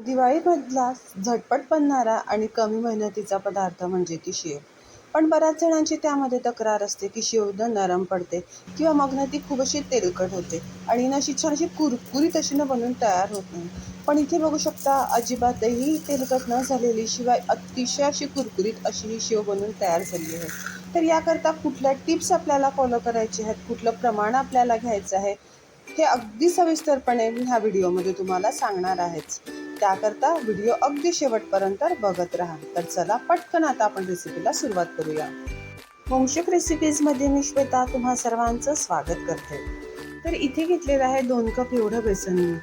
दिवाळीमधला झटपट बनणारा आणि कमी मेहनतीचा पदार्थ म्हणजे ती शेव पण बऱ्याच जणांची त्यामध्ये तक्रार असते की शेव न नरम पडते किंवा मग ना ती खूप अशी तेलकट होते आणि ना अशी छान अशी कुरकुरीत अशी न बनून तयार होत नाही. पण इथे बघू शकता अजिबातही तेलकट न झालेली शिवाय अतिशय अशी कुरकुरीत अशी ही शेव बनवून तयार झाली आहे. तर याकरता कुठल्या टिप्स आपल्याला फॉलो करायचे आहेत? कुठलं प्रमाण आपल्याला घ्यायचं आहे? हे अगदी सविस्तरपणे मी ह्या व्हिडिओमध्ये तुम्हाला सांगणार आहेच. त्याकरता व्हिडिओ अगदी शेवटपर्यंत बघत राहा. तर चला पटकन आता आपण रेसिपीला सुरुवात करूया. वंशक रेसिपीजमध्ये मी श्वेता तुम्हा सर्वांचं स्वागत करते. तर इथे घेतलेलं आहे दोन कप एवढं बेसन मी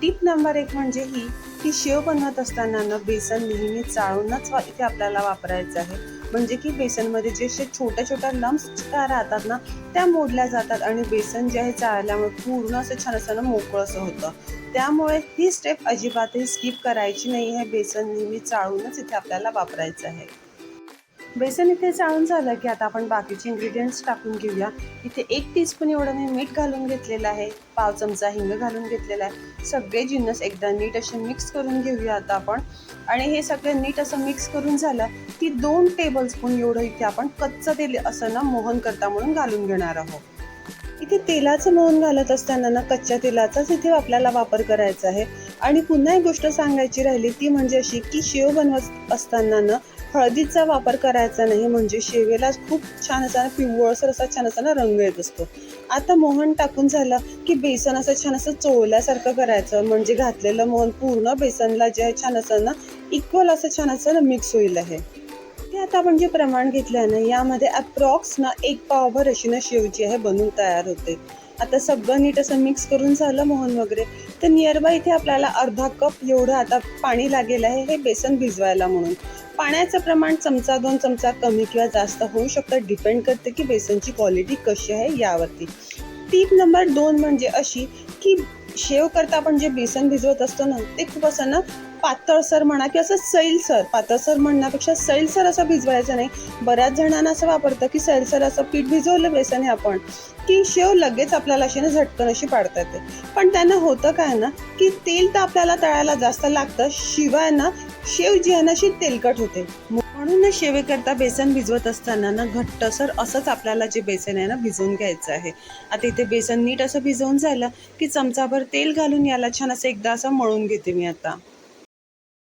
टीप नंबर एक म्हणजे ही की शेव बनवत असताना ना बेसन नेहमी चाळूनच वा- इथे आपल्याला वापरायचं आहे. म्हणजे की बेसनमध्ये जे असे छोट्या छोट्या लम्स राहतात ना त्या मोडल्या जातात आणि बेसन जे आहे चाळल्यामुळे पूर्ण असं छान असं ना मोकळं असं होतं. त्यामुळे ही स्टेप अजिबातही स्किप करायची नाही. आहे बेसन नेहमी चाळूनच इथे आपल्याला वापरायचं आहे. बेसन इथे चाळून झालं की आता आपण बाकीचे इन्ग्रेडियंट्स टाकून घेऊया. इथे एक टीस्पून एवढं मी मीठ घालून घेतलेलं आहे. पाव चमचा हिंग घालून घेतलेला आहे. सगळे जिन्नस एकदा नीट असे मिक्स करून घेऊया आता आपण. आणि हे सगळं नीट असं मिक्स करून झालं की दोन टेबलस्पून एवढं इथे आपण कच्चं तेल असं ना मोहन करता म्हणून घालून घेणार आहोत. इथे तेलाचं मोहन घालत असताना ना कच्च्या तेलाचाच इथे आपल्याला वापर करायचा आहे. आणि पुन्हा एक गोष्ट सांगायची राहिली ती म्हणजे अशी की शेव बनवत असताना ना हळदीचा वापर करायचा नाही म्हणजे शेवेला खूप छान असा पिवळसर असा छान असा ना रंग येत असतो. आता मोहन टाकून झालं की बेसन असं छान असं चोळल्यासारखं करायचं म्हणजे घातलेलं मोहन पूर्ण बेसनला जे आहे छान असं ना इक्वल असं छान असं ना मिक्स होईल आहे. ते आता आपण जे प्रमाण घेतलं आहे ना यामध्ये अप्रॉक्स ना एक पावभर अशी ना शेवची आहे बनून तयार होते. आता सगळं नीट असं मिक्स करून झालं मोहन वगैरे. तर नियरबाय इथे आपल्याला अर्धा कप एवढं आता पाणी लागेल आहे हे बेसन भिजवायला म्हणून. पाण्याचं प्रमाण चमचा दोन चमचा कमी किंवा जास्त होऊ शकतं डिपेंड करते की बेसनची क्वालिटी कशी आहे यावरती. टीप नंबर दोन म्हणजे अशी की शेव करता आपण जे बेसन भिजवत असतो ना ते खूप असं ना पातळसर म्हणा की असं सैलसर पातळसर म्हणण्यापेक्षा सैलसर असं भिजवायचं नाही. बऱ्याच जणांना असं वापरतं की सैलसर असं पीठ भिजवलं बेसन हे आपण की शेव लगेच आपल्याला अशी ना झटकन अशी पाडता येते. पण त्यांना होतं काय ना की तेल तर आपल्याला तळायला जास्त लागतं शिवाय ना शेव जी आहे ना अशी तेलकट होते. म्हणून शेवेकरता बेसन भिजवत असताना ना घट्टसर असंच आपल्याला जे बेसन आहे ना भिजवून घ्यायचं आहे. आता इथे बेसन नीट असं भिजवून झालं की चमचाभर तेल घालून याला छान असं एकदा असं मळून घेते मी आता.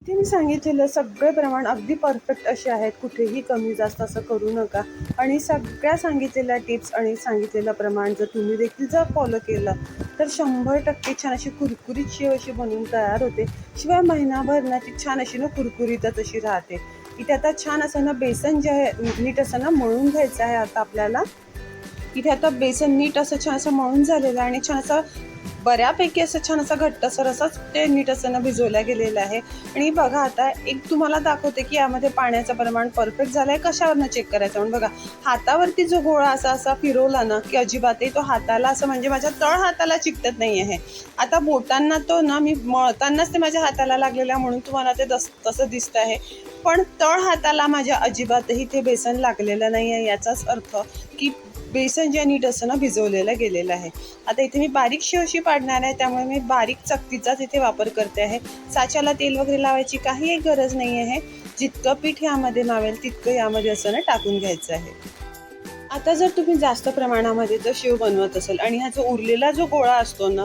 इथे मी सांगितलेलं सगळे प्रमाण अगदी परफेक्ट असे आहेत. कुठेही कमी जास्त असं करू नका. आणि सगळ्या सांगितलेल्या टिप्स आणि सांगितलेलं प्रमाण जर तुम्ही देखील जर फॉलो केलं तर शंभर टक्के छान अशी कुरकुरीत शेव अशी बनवून तयार होते. शिवाय महिनाभर ना ती छान अशी ना कुरकुरीतच अशी राहते. इथे आता छान असं ना बेसन जे आहे नीट असं ना मळून घ्यायचं आहे आता आपल्याला. इथे आता बेसन नीट असं छान असं मळून झालेलं आहे आणि छान असं बऱ्यापैकी असं छान असं घट्टसर असंच ते नीट असं ना गेलेलं आहे. आणि बघा आता एक तुम्हाला दाखवते की यामध्ये पाण्याचं प्रमाण परफेक्ट झालं आहे कशावरनं चेक करायचं? म्हणून बघा हातावरती जो गोळा असा असा फिरवला ना की अजिबातही तो हाताला असं म्हणजे माझ्या तळ हाताला चिकटत नाही आहे आता बोटांना तो ना मी मळतानाच ते माझ्या हाताला लागलेला म्हणून तुम्हाला ते दस तसं दिसतं आहे. पण तळ हाताला माझ्या अजिबातही ते बेसन लागलेलं नाही आहे याचाच अर्थ. बेसन जे नीट असं ना भिजवलेलं गेलेलं आहे. आता इथे मी बारीक शेव अशी पाडणार आहे त्यामुळे मी बारीक चकतीचाच इथे वापर करते आहे. साच्याला तेल वगैरे लावायची काही एक गरज नाही आहे जितकं पीठ यामध्ये मावेल तितकं यामध्ये असं ना टाकून घ्यायचं आहे. आता जर तुम्ही जास्त प्रमाणामध्ये जर शेव बनवत असाल आणि हा जो उरलेला जो गोळा असतो ना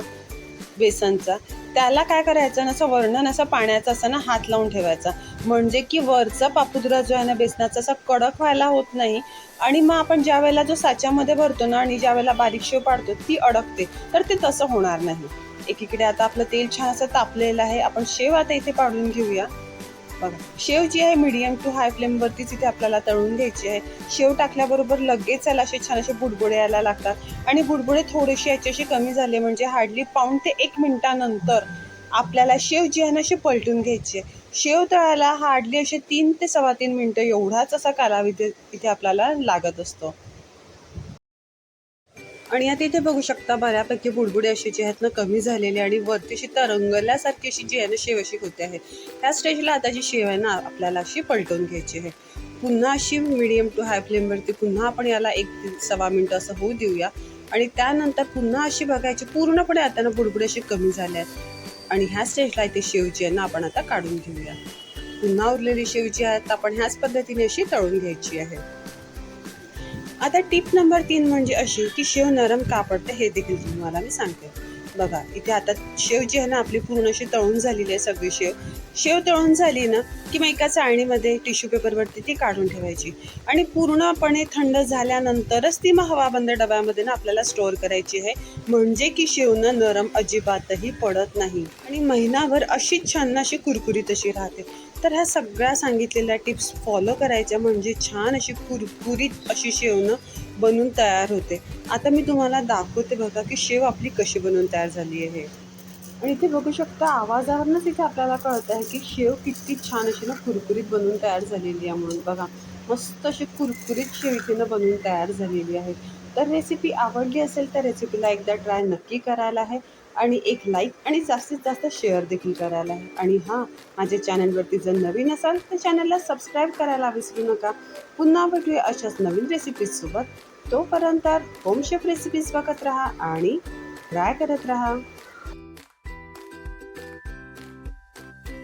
बेसनचा त्याला काय करायचं ना असं वर्णन असं पाण्याचं असं ना हात लावून ठेवायचा. म्हणजे की वरचा पापुद्रा जो आहे ना बेसनाचा असा कडक व्हायला होत नाही. आणि मग आपण ज्या वेळेला जो साच्यामध्ये भरतो ना आणि ज्या वेळेला बारीक शेव पाडतो ती अडकते. तर ते तसं होणार नाही. एकीकडे आता आपलं तेल छान असं तापलेलं आहे. आपण शेव आता इथे पाडून घेऊया. बघा शेव जी आहे मीडियम टू हाय फ्लेमवरतीच इथे आपल्याला तळून घ्यायची आहे शेव टाकल्याबरोबर लगेच याला असे छान असे बुडबुडे यायला लागतात. आणि बुडबुडे थोडेसे याच्याशी कमी झाले म्हणजे हार्डली पाऊण ते एक मिनिटानंतर आपल्याला शेव जी आहे ना अशी पलटून घ्यायची आहे. शेव तळायला हार्डली असे तीन ते सव्वा तीन मिनटं एवढाच असा कालावधी इथे आपल्याला लागत असतो. आणि आता इथे बघू शकता बऱ्यापैकी बुडबुडे अशी जी आहेत ना कमी झालेली आणि वरती अशी तरंगल्यासारखी अशी जी आहे ना शेव अशी होते आहे त्या स्टेजला आता जी शेव आहे ना आपल्याला अशी पलटून घ्यायची आहे. पुन्हा अशी मिडियम टू हाय फ्लेमवरती पुन्हा आपण याला एक सव्वा मिनटं असं होऊ देऊया. आणि त्यानंतर पुन्हा अशी बघायची पूर्णपणे आता ना बुडबुडे अशी कमी झाले आहेत. आणि ह्या स्टेजला इथे शेव जी आहे ना आपण आता काढून घेऊया. पुन्हा उरलेली शेव जी आहे आपण ह्याच पद्धतीने अशी तळून घ्यायची आहे. आता टिप नंबर तीन म्हणजे अशी की शेव नरम का पडतं हे देखील तुम्हाला मी सांगते. बघा इथे आता शेव जी आहे ना आपली पूर्ण अशी तळून झालेली आहे सगळी शेव. शेव तळून झाली ना की मग एका चाळणीमध्ये टिश्यू पेपरवरती ती काढून ठेवायची. आणि पूर्णपणे थंड झाल्यानंतरच ती मग हवाबंद डब्यामध्ये ना आपल्याला स्टोअर करायची आहे. म्हणजे की शेवनं नरम अजिबातही पडत नाही. आणि महिनाभर अशीच छान अशी कुरकुरीत अशी राहते. तर ह्या सगळ्या सांगितलेल्या टिप्स फॉलो करायच्या म्हणजे छान अशी कुरकुरीत अशी शेवणं बनून तयार होते. आता मी तुम्हाला दाखवते बघा की शेव आपली कशी बनवून तयार झाली आहे. आणि इथे बघू शकता आवाजावरनंच इथे आपल्याला कळत आहे की शेव किती छान अशी ना कुरकुरीत बनवून तयार झालेली आहे म्हणून बघा. मस्त अशी कुरकुरीत शेव इथे ना बनवून तयार झालेली आहे. तर रेसिपी आवडली असेल तर रेसिपीला एकदा ट्राय नक्की करायला आहे. आणि एक लाईक आणि जास्तीत जास्त शेअर देखील करायला आहे. आणि हां माझ्या चॅनलवरती जर नवीन असाल तर चॅनलला सबस्क्राईब करायला विसरू नका. पुन्हा भेटूया अशाच नवीन रेसिपीजसोबत तोपर्यंत होम शेफ रेसिपीज बघत राहा आणि ट्राय करत राहा.